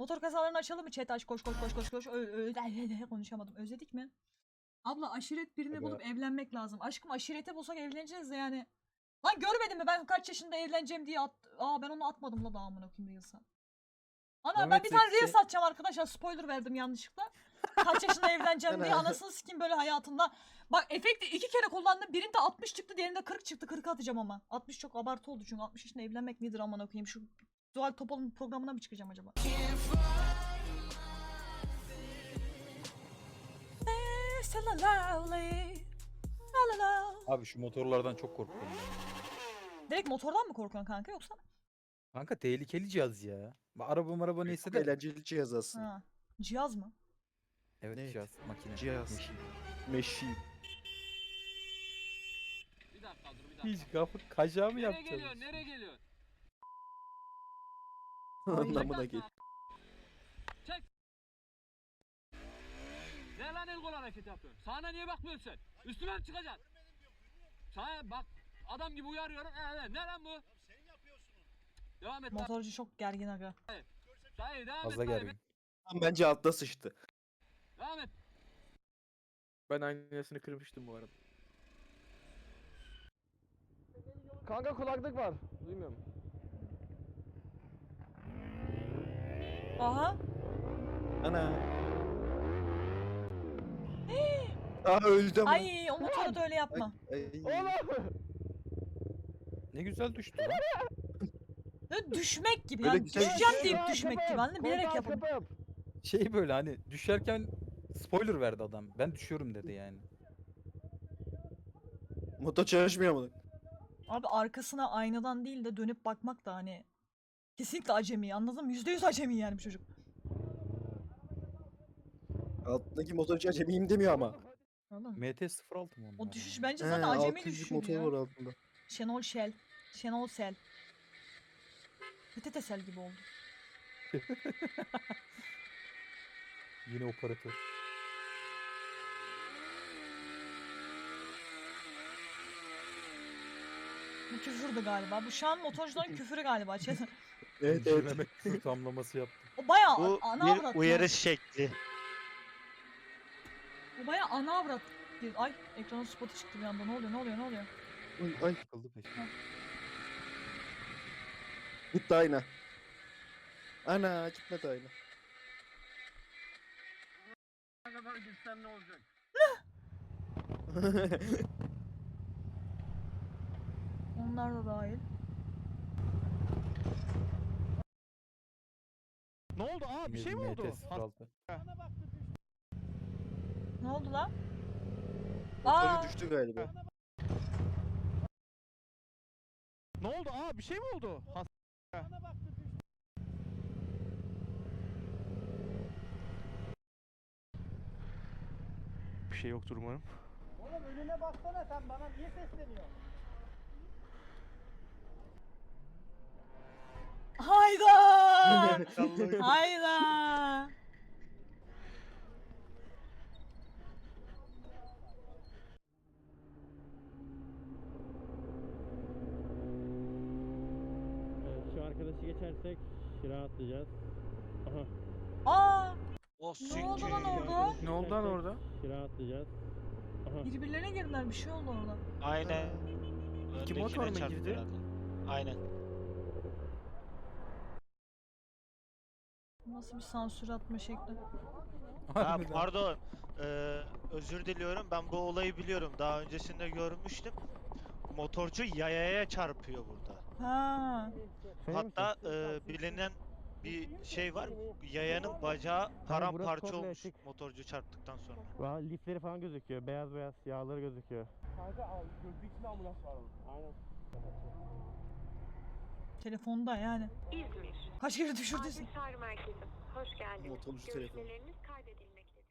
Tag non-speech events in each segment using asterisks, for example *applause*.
Motor kazalarını açalım mı chat aç koş koş koş koş koş. Ö, ö, ö- konuşamadım. Özledik mi? Abla aşiret birini Aga. bulup evlenmek lazım. Aşkım aşirete bulsak evleneceğiz de yani. Lan görmedin mi ben kaç yaşında evleneceğim diye at... Aa ben onu atmadım la daha amına koyayım Reels'a. Ana ben Mehmet bir tane. Reels atacağım arkadaşlar. Spoiler verdim yanlışlıkla. Kaç yaşında evleneceğim diye *laughs* Ana. anasını sikeyim böyle hayatımda. Bak efekti iki kere kullandım. Birinde 60 çıktı, diğerinde 40 çıktı. 40 atacağım ama. 60 çok abartı oldu çünkü 60 yaşında evlenmek nedir amına koyayım. Şu Zuhal Topal'ın programına mı çıkacağım acaba? Abi şu motorlardan çok ya. Direkt motordan mı korkuyorsun kanka yoksa? Kanka tehlikeli cihaz ya. Araba maraba neyse Çok de. eğlenceli cihaz aslında. Ha. Cihaz mı? Evet Evet. cihaz makine. Cihaz. meşin. Meşi. Bir dakika dur bir dakika. Hiç kapı kacağı mı Nereye yapacağız? geliyorsun? Nereye geliyorsun? Anlamına gel. Çek. Ne lan el kol hareket yapıyorsun? Sana niye bakmıyorsun sen? Üstüme mi çıkacaksın? Sana bak adam gibi uyarıyorum. Ee, evet. Ne lan bu? Devam et lan. Motorcu çok gergin aga. Dayı devam Fazla et. dayı, gergin. Bence altta sıçtı. Devam et. Ben aynasını kırmıştım bu arada. Kanka kulaklık var. Duymuyorum. Aha. Ana. *gasps* Aa öldü ama. Ay o motoru da öyle yapma. Ay. Oğlum! Ne güzel düştü lan. Böyle düşmek gibi Böyle yani. güzel Düşeceğim düşüyor. deyip düşmek gibi anladın mı? Bilerek yapın. Şey böyle hani düşerken spoiler verdi adam. Ben düşüyorum dedi yani. Motor çalışmıyor mu? Abi arkasına aynadan değil de dönüp bakmak da hani kesinlikle acemi anladın mı? Yüzde yüz acemi yani bu çocuk. Altındaki motorcu acemiyim demiyor ama. Anladın mı? MT-06 mı onlar? O düşüş ya? bence He, zaten acemi 600'lük düşüşüydü motor ya. var altında. Şenol Şel. Şenol Sel. PTT'sel gibi oldu. *laughs* Yine operatör. Bu küfürdü galiba. Bu şu an motorcuların *laughs* küfürü galiba. Chat. Evet evet. *laughs* Tamlaması yaptı. O bayağı Bu ana bir avrat. ya. uyarı şekli. O bayağı ana avrat. Bir- Ay ekranın spotu çıktı bir anda. Ne oluyor ne oluyor ne oluyor? Ay, ay. Takıldı peşine. Gitti ayna. Ana gitmedi ayna. Ne kadar gitsen ne olacak? Onlar da dahil. Ne oldu? Aa bir şey mi oldu? MT-06. Ne oldu lan? Motoru Aa, düştü galiba. Ne oldu? Aa bir şey mi oldu? Has Bir şey yoktur umarım. Hayda! hayda! Şu arkadaşı geçersek şira atlayacağız. Aha. Aa! O Ne oldu lan orada? Ne oldu lan orada? Şira atlayacağız. Aha. Birbirlerine girdiler bir şey oldu orada. Aynen. İki Öndekine motor mu çarptı girdi? herhalde. Aynen. Nasıl bir sansür atma şekli. Ha, Harbiden. pardon. Ee, özür diliyorum. Ben bu olayı biliyorum. Daha öncesinde görmüştüm. Motorcu yayaya çarpıyor burada. Ha. Şey Hatta e, bilinen bir şey var. Yayanın bacağı burası paramparça komple olmuş açık. motorcu çarptıktan sonra. Valla lifleri falan gözüküyor. Beyaz beyaz yağları gözüküyor. Telefonda yani. İzmir. Kaç kere düşürdüyse. Acil çağrı merkezi. Hoş geldiniz. Motorcu telefonu. Görüşmeleriniz kaydedilmektedir.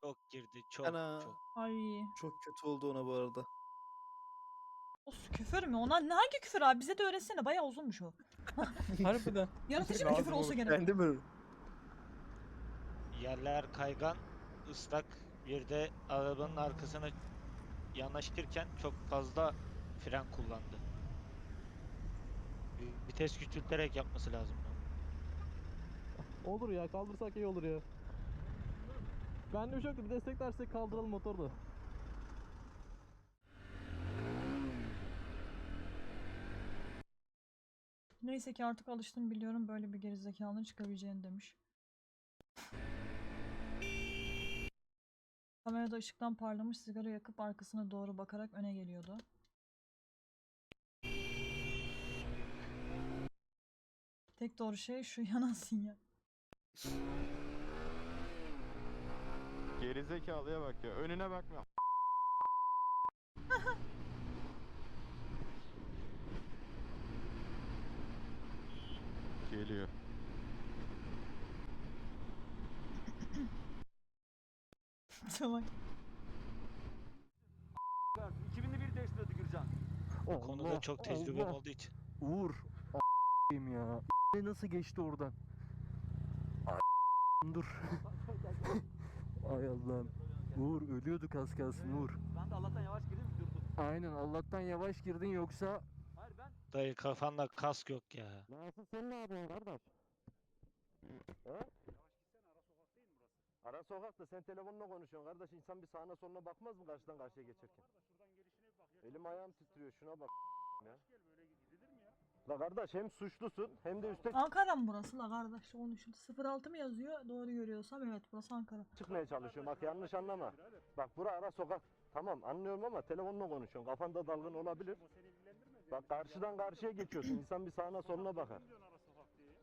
Çok girdi. Çok Ana. çok. Ay. Çok kötü oldu ona bu arada. O küfür mü? Ona ne hangi küfür abi? Bize de öğretsene. Bayağı uzunmuş o. *laughs* Harbiden. Yaratıcı bir küfür olsa. Ben de mi? Yerler kaygan, ıslak. Bir de arabanın arkasına yanaşırken çok fazla fren kullandı. Bir- Vites küçülterek yapması lazım. Olur ya kaldırsak iyi olur ya. Ben de bir şey bir desteklersek kaldıralım motoru da. Neyse ki artık alıştım biliyorum böyle bir gerizekalının çıkabileceğini demiş. Kamerada ışıktan parlamış sigara yakıp arkasına doğru bakarak öne geliyordu. Tek doğru şey şu *laughs* yanan sinyal. Gerizekalıya bak ya. Önüne bakma. Geliyor. Salak. 2000'li bir değiştirdi Gürcan. Bu konuda çok tecrübem olduğu için. Uğur a**ayım ya. Ne nasıl geçti oradan? Ay dur. *laughs* Ay Allah'ım. Uğur ölüyorduk az kalsın Uğur. Ben de Allah'tan yavaş girdim durdum. Aynen Allah'tan yavaş girdin yoksa. Hayır ben Dayı kafanda kask yok ya. Nasıl sen ne yapıyorsun kardeş? Ara sokakta sen telefonla konuşuyorsun kardeş. İnsan bir sağına soluna bakmaz mı karşıdan karşıya geçerken? Elim ayağım titriyor şuna bak ya. La kardeş hem suçlusun hem de üstte Ankara mı burası la kardeş? 13 06 mı yazıyor? Doğru görüyorsam evet burası Ankara. çıkmaya çalışıyorum. Bak yanlış anlama. Bak bura ara sokak. Tamam anlıyorum ama telefonla konuşuyorsun. Kafanda dalgın olabilir. Bak karşıdan karşıya geçiyorsun. İnsan bir sağına soluna bakar.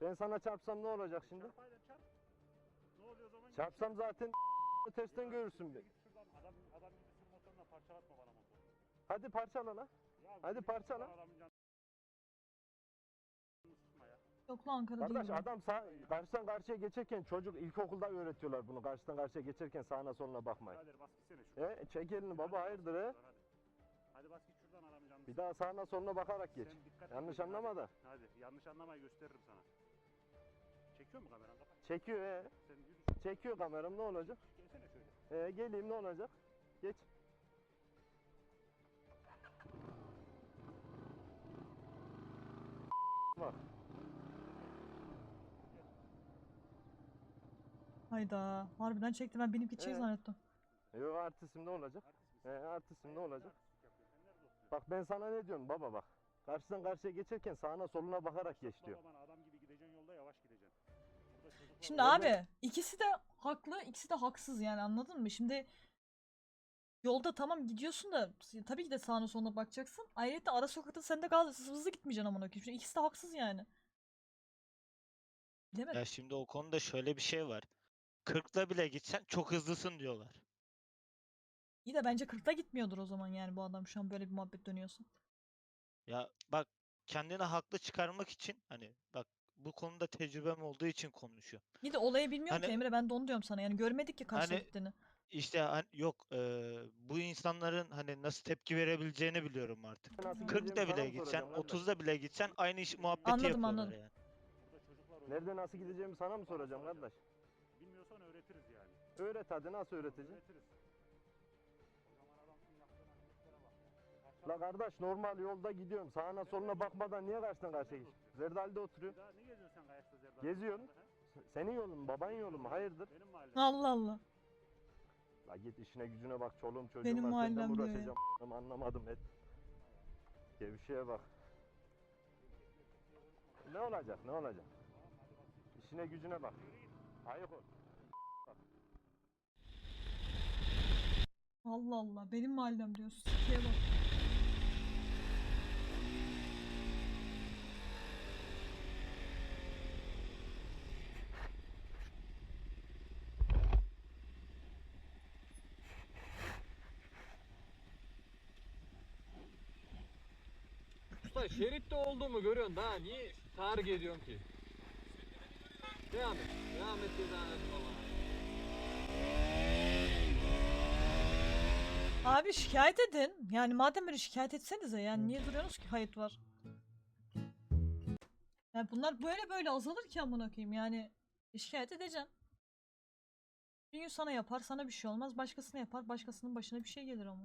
Ben sana çarpsam ne olacak şimdi? Çarpsam zaten *laughs* tersten görürsün bir. Hadi parçala la. Hadi parçala. Yok la Ankara değil. Kardeş bu. adam sağ, karşıdan karşıya geçerken çocuk ilkokulda öğretiyorlar bunu. Karşıdan karşıya geçerken sağına soluna bakmayın. E, çek elini baba hayırdır he? Hadi bas git şuradan aramayacağım. Bir daha sağına soluna bakarak geç. Sen dikkat Yanlış et. Hadi. anlama da. Hadi yanlış anlamayı gösteririm sana. Çekiyor mu kameran? Kapat. Çekiyor he. Sen. Çekiyor kameram ne olacak? Gelsene şöyle. E, geleyim ne olacak? Geç. Bak. Hayda. Harbiden çekti ben benimki çek Evet. zannettim. Yok artistim ne olacak? E, artistim ne olacak? Bak ben sana ne diyorum baba bak. Karşıdan karşıya geçerken sağına soluna bakarak geç diyor. Baba bana Şimdi abi ikisi de haklı, ikisi de haksız yani anladın mı? Şimdi yolda tamam gidiyorsun da tabii ki de sağına soluna bakacaksın. Ayrıca ara sokakta sen de gaz hızlı gitmeyeceksin amına koyayım. Şimdi ikisi de haksız yani. Bilemedim. Ya şimdi o konuda şöyle bir şey var. 40'la bile gitsen çok hızlısın diyorlar. İyi de bence 40'ta gitmiyordur o zaman yani bu adam şu an böyle bir muhabbet dönüyorsa. Ya bak kendini haklı çıkarmak için hani bak bu konuda tecrübem olduğu için konuşuyorum. İyi de olayı bilmiyorum ki Hani- Emre ben de onu diyorum sana yani görmedik ki kaçta Hani- gittiğini. İşte hani yok eee, bu insanların hani nasıl tepki verebileceğini biliyorum artık. Nasıl 40'da gideceğimi sana bile gitsen, soracağım kardeş? 30'da bile gitsen aynı iş muhabbeti Anladım, yapıyorlar anladım. yani. Nerede nasıl gideceğimi sana mı soracağım kardeş? Bilmiyorsan öğretiriz yani. Öğret hadi nasıl öğreteceğim? Öğretiriz. La kardeş normal yolda gidiyorum. Sağına soluna bakmadan niye karşıdan karşıya geç? Zerdali'de oturuyor. Geziyorsun. Senin yolun mu? Baban yolu mu? Hayırdır? Benim mahallem. Allah Allah. La git işine gücüne bak. Çoluğum çocuğum Benim var. Senden mahallem diyor ya. uğraşacağım. a**ım, Anlamadım et. Gevşeye bak. Ne olacak? Ne olacak? İşine gücüne bak. Ayık ol. Allah Allah benim mahallem diyorsun. Sikiye bak. Şeritte olduğumu görüyorsun daha niye tahrik ediyorsun ki? Devam et. Devam et devam et. Abi şikayet edin. Yani madem öyle şikayet etsenize yani niye duruyorsunuz ki kayıt var. Yani bunlar böyle böyle azalır ki amına koyayım yani şikayet edeceksin. Bir gün sana yapar sana bir şey olmaz başkasına yapar başkasının başına bir şey gelir ama.